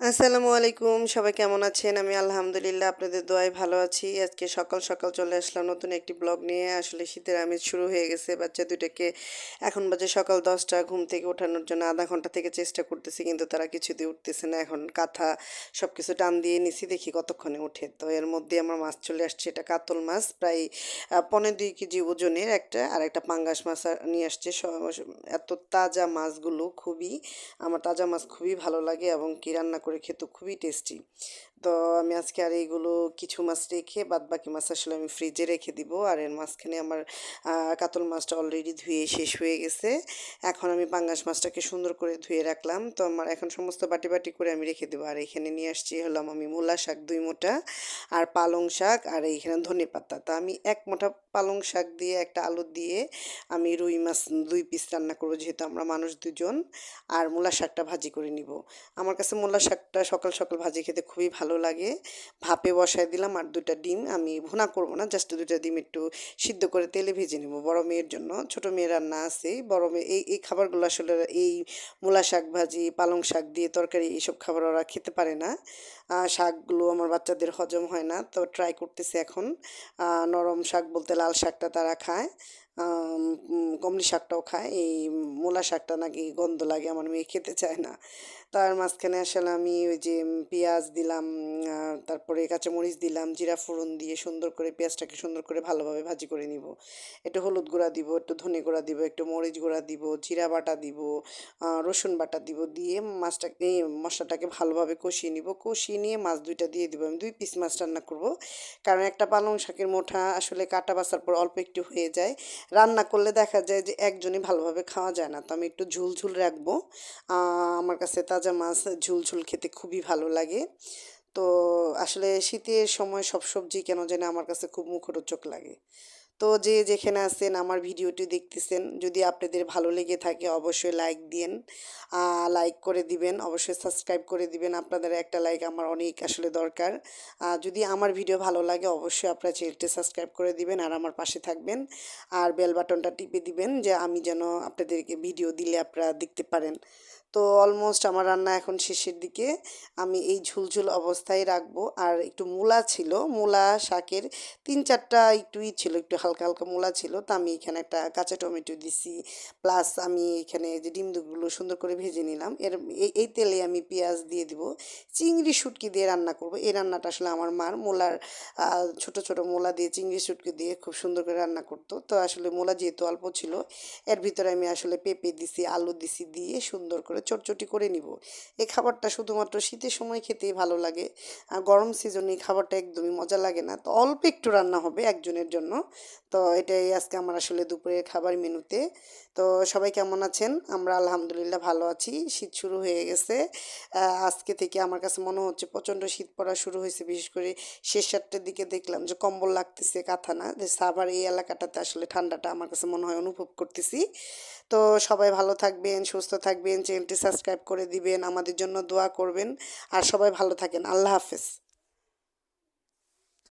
আসসালামু আলাইকুম, সবাই কেমন আছেন? আমি আলহামদুলিল্লাহ আপনাদের দোয়ায় ভালো আছি। আজকে সকাল সকাল চলে আসলাম নতুন একটি ব্লগ নিয়ে। আসলে শীতের আমেজ শুরু হয়ে গেছে, বাচ্চা দুটাকে এখন বাজে সকাল দশটা, ঘুম থেকে ওঠানোর জন্য আধা ঘণ্টা থেকে চেষ্টা করতেছি, কিন্তু তারা কিছুতে উঠতেছে না। এখন কাঁথা সব কিছু টান দিয়ে নিছি, দেখি কতক্ষণে উঠে তো এর মধ্যে আমার মাছ চলে আসছে, এটা কাতল মাছ, প্রায় পনেরো দুই কেজি ওজনের একটা, আর একটা পাঙ্গাস মাছ নিয়ে আসছে। এত তাজা মাছগুলো খুবই, আমার তাজা মাছ খুবই ভালো লাগে এবং কি রান্না করে খেতে খুবই টেস্টি তো আমি আজকে আর এইগুলো কিছু মাছ রেখে বাদ বাকি মাছ আসলে আমি ফ্রিজে রেখে দিব। আর এর মাঝখানে আমার কাতল মাছটা অলরেডি ধুয়ে শেষ হয়ে গেছে। এখন আমি পাঙ্গাস মাছটাকে সুন্দর করে ধুয়ে রাখলাম। তো আমার এখন সমস্ত বাটি বাটি করে আমি রেখে দেবো। আর এখানে নিয়ে আসছি হলাম আমি মূলা শাক দুই মোটা, আর পালং শাক, আর এইখানে ধনে পাতা। তো আমি এক মোটা পালং শাক দিয়ে একটা আলু দিয়ে আমি রুই মাছ দুই পিস রান্না করব, যেহেতু আমরা মানুষ দুজন। আর মূলা শাকটা ভাজি করে নিব। আমার কাছে মূলা শাকটা সকাল সকাল ভাজি খেতে খুবই ভালো লাগে। ভাপে বসায় দিলাম আর দুটা ডিম। আমি ভুনা করব না, জাস্ট দুটা ডিম একটু সিদ্ধ করে তেলে ভেজে নেব বড় মেয়ের জন্য। ছোট মেয়ের রান্না আছে বড় মেয়ে, এই এই খাবারগুলো আসলে এই মূলা শাক ভাজি, পালং শাক দিয়ে তরকারি এইসব খাবার ওরা খেতে পারে না। শাকগুলো আমার বাচ্চাদের হজম হয় না, তো ট্রাই করতেছে এখন। নরম শাক বলতে লাল শাকটা তারা খায়। কমলি শাকটাও খায়, এই মূলা শাকটা নাকি গন্ধ লাগে, আমার মেয়ে খেতে চায় না। তার মাঝখানে আসলে আমি ওই যে পেঁয়াজ দিলাম তারপরে কাঁচামরিচ দিলাম, জিরা ফোড়ন দিয়ে সুন্দর করে পেঁয়াজটাকে সুন্দর করে ভালোভাবে ভাজি করে নিব। একটু হলুদ গুঁড়া দিব, একটু ধনে গুঁড়া দিব, একটু মরিচ গুঁড়া দিব, জিরা বাটা দিব রসুন বাটা দিব, দিয়ে মাছটাকে মশলাটাকে ভালোভাবে কষিয়ে নিব। কষিয়ে নিয়ে মাছ দুইটা দিয়ে দিব। আমি দুই পিস মাছ রান্না করব। কারণ একটা পালং শাকের মোঠা আসলে কাটা বাসার পর অল্প একটু হয়ে যায়। রান্না করলে দেখা যায় যে একজনই ভালোভাবে খাওয়া যায় না। তো আমি একটু ঝুল ঝুল রাখব আমার কাছে তাজা মাছ ঝুল ঝুল খেতে খুবই ভালো লাগে। তো আসলে শীতের সময় সব সবজি কেন জানি আমার কাছে খুব মুখরোচক লাগে। তো যে যেখানে আছেন, আমার ভিডিওটি দেখতেছেন, যদি আপনাদের ভালো লেগে থাকে অবশ্যই লাইক দিন লাইক করে দিবেন, অবশ্যই সাবস্ক্রাইব করে দিবেন। আপনাদের একটা লাইক আমার অনেক আসলে দরকার। যদি আমার ভিডিও ভালো লাগে অবশ্যই আপনার চ্যানেলটি সাবস্ক্রাইব করে দিবেন আর আমার পাশে থাকবেন। আর বেল বাটনটা টিপে দিবেন যে আমি যেন আপনাদেরকে ভিডিও দিলে আপনারা দেখতে পারেন। তো অলমোস্ট আমার রান্না এখন শেষের দিকে। আমি এই ঝুলঝুল অবস্থায় রাখব। আর একটু মূলা ছিল, মূলা, শাকের তিন চারটা একটু ই ছিল, একটু হালকা হালকা মূলা ছিল। তো আমি এখানে একটা কাঁচা টমেটো দিছি। প্লাস আমি এখানে যে ডিম দুগুলো সুন্দর করে ভেজে নিলাম। এর এই- তেলে আমি পেঁয়াজ দিয়ে দিব। চিংড়ি শুটকি দিয়ে রান্না করব। এই রান্নাটা আসলে আমার মার। মূলার ছোট ছোট মূলা দিয়ে চিংড়ি শুটকি দিয়ে খুব সুন্দর করে রান্না করতো। তো আসলে মূলা যেহেতু অল্প ছিল, এর ভিতরে আমি আসলে পেঁপে দিছি, আলু দিছি দিয়ে সুন্দর করে চটচটি করে নিব। এই খাবারটা শুধুমাত্র শীতের সময় খেতেই ভালো লাগে। আর গরম সিজনে এই খাবারটা একদমই মজা লাগে না। তো অল্প একটু রান্না হবে একজনের জন্য। তো এটাই আজকে আমার আসলে দুপুরের খাবার মেনুতে। তো সবাই কেমন আছেন? আমরা আলহামদুলিল্লাহ ভালো আছি। শীত শুরু হয়ে গেছে। আজকে থেকে আমার কাছে মনে হচ্ছে প্রচণ্ড শীত পড়া শুরু হয়েছে। বিশেষ করে শেষ সাতটার দিকে দেখলাম যে কম্বল লাগতেছে কাঁথা না যে সাভার এই এলাকাটাতে আসলে ঠান্ডাটা আমার কাছে মনে হয় অনুভব করতেছি। তো সবাই ভালো থাকবেন, সুস্থ থাকবেন চ্যানেলটি সাবস্ক্রাইব করে দিবেন। আমাদের জন্য দোয়া করবেন। আর সবাই ভালো থাকেন। আল্লাহ হাফেজ।